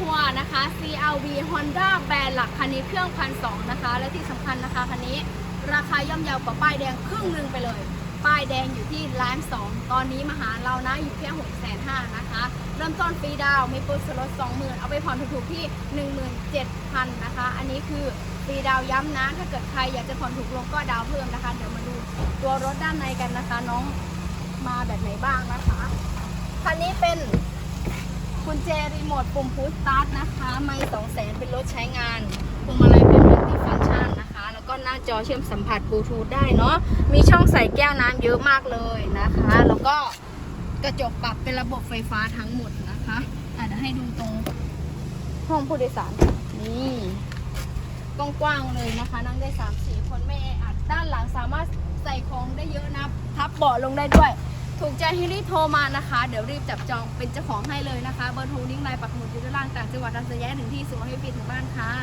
รัวนะคะ CRV Honda แบรนด์หลักคันนี้เครื่องพันสองนะคะ และที่สำคัญนะคะคันนี้ ราคาย่อมเยาวกว่าป้ายแดงครึ่งหนึ่งไปเลย ป้ายแดงอยู่ที่ล้านสองตอนนี้มาหาเรานะอยู่แค่หกแสนห้านะคะ เริ่มต้นฟรีดาวมีปุ๊บสลดสองหมื่นเอาไปผ่อนถูกๆที่หนึ่งหมื่นเจ็ดพันนะคะ อันนี้คือฟรีดาวย้ำนะ ถ้าเกิดใครอยากจะผ่อนถูกลงก็ดาวเพิ่มนะคะ เดี๋ยวมาดูตัวรถด้านในกันนะคะ น้องมาแบบไหนบ้างนะคะคันนี้เป็น กุญแจรีโมทปุ่มพุชสตาร์ทนะคะ ไม่สองแสนเป็นรถใช้งานพวงมาลัยเป็นมัลติฟังก์ชันนะคะ แล้วก็หน้าจอเชื่อมสัมผัสบลูทูธได้เนาะ มีช่องใส่แก้วน้ำเยอะมากเลยนะคะ แล้วก็กระจกปรับเป็นระบบไฟฟ้าทั้งหมดนะคะอะเดี๋ยวให้ดูตรงห้องผู้โดยสาร นี่กว้างๆเลยนะคะ นั่งได้3 4คนไม่แออัดด้านหลังสามารถใส่ของได้เยอะนะพับเบาะลงได้ด้วย ถูกใจให้รีบโทรมานะคะ เดี๋ยวรีบจับจองเป็นเจ้าของให้เลยนะคะ เบอร์โทรลิงไลน์ปักหมุดอยู่ด้านล่างต่างจังหวัดรังสยะถึงที่ส่งให้ฟรีถึงบ้านค่ะ